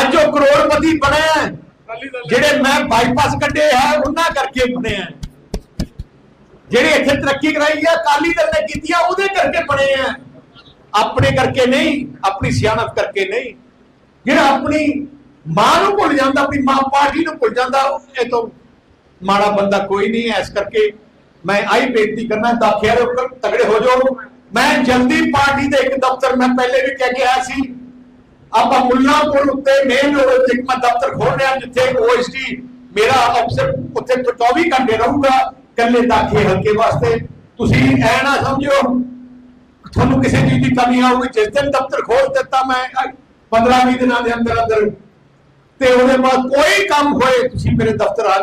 ਅੱਜ ਉਹ ਕਰੋੜਪਤੀ ਬਣਿਆ ਜਿਹੜੇ ਮੈਂ ਬਾਈਪਾਸ ਕੱਢੇ ਹੈ ਉਹਨਾਂ ਕਰਕੇ ਬਣਿਆ। ਜਿਹੜੇ ਇੱਥੇ ਤਰੱਕੀ ਕਰਾਈ ਹੈ ਅਕਾਲੀ ਦਲ ਨੇ ਕੀਤੀ ਆ ਉਹਦੇ ਕਰਕੇ ਬਣੇ ਆ। ਆਪਣੇ ਕਰਕੇ ਨਹੀਂ ਆਪਣੀ ਸਿਆਣਪ ਕਰਕੇ ਨਹੀਂ। ਜਿਹੜਾ ਆਪਣੀ ਮਾਂ ਨੂੰ ਭੁੱਲ ਜਾਂਦਾ ਆਪਣੀ ਮਾਂ ਪਾਰਟੀ ਨੂੰ ਭੁੱਲ ਜਾਂਦਾ ਇਹ ਤੋਂ ਮਾੜਾ ਬੰਦਾ ਕੋਈ ਨਹੀਂ ਹੈ ਇਸ ਕਰਕੇ ਮੈਂ ਆਈ ਬੇਨਤੀ ਕਰਨਾ ਦਾਖਿਆਂ ਦੇ ਉੱਪਰ ਤਗੜੇ ਹੋ ਜਾਓ। ਮੈਂ ਜਲਦੀ ਪਾਰਟੀ ਦੇ ਇੱਕ ਦਫ਼ਤਰ ਮੈਂ ਪਹਿਲੇ ਵੀ ਕਹਿ ਕੇ ਆਇਆ ਸੀ ਆਪਾਂ ਮੁੱਲਾਂਪੁਰ ਉੱਤੇ ਮੇਨ ਰੋਡ ਉੱਤੇ ਇੱਕ ਦਫ਼ਤਰ ਖੋਲ ਰਿਹਾ, ਜਿੱਥੇ ਓਐਸਟੀ ਮੇਰਾ ਅਫਸਰ ਉੱਥੇ 24 ਘੰਟੇ ਰਹੂਗਾ ਕੱਲੇ ਦਾਖੇ ਹਲਕੇ ਵਾਸਤੇ। ਤੁਸੀਂ ਐ ਨਾ ਸਮਝਿਓ, ਤੁਹਾਨੂੰ ਕਿਸੇ ਚੀਜ਼ ਦੀ ਕਮੀ ਆਊਗੀ ਜਿਸ ਦਿਨ ਦਫ਼ਤਰ ਖੋਲ ਦਿੱਤਾ ਮੈਂ 15 20 ਦਿਨਾਂ ਦੇ ਅੰਦਰ ਅੰਦਰ ਤੇ ਉਹਦੇ ਬਾਅਦ ਕੋਈ ਕੰਮ ਹੋਏ, ਤੁਸੀਂ ਮੇਰੇ ਦਫ਼ਤਰ ਆ ਜਾਓ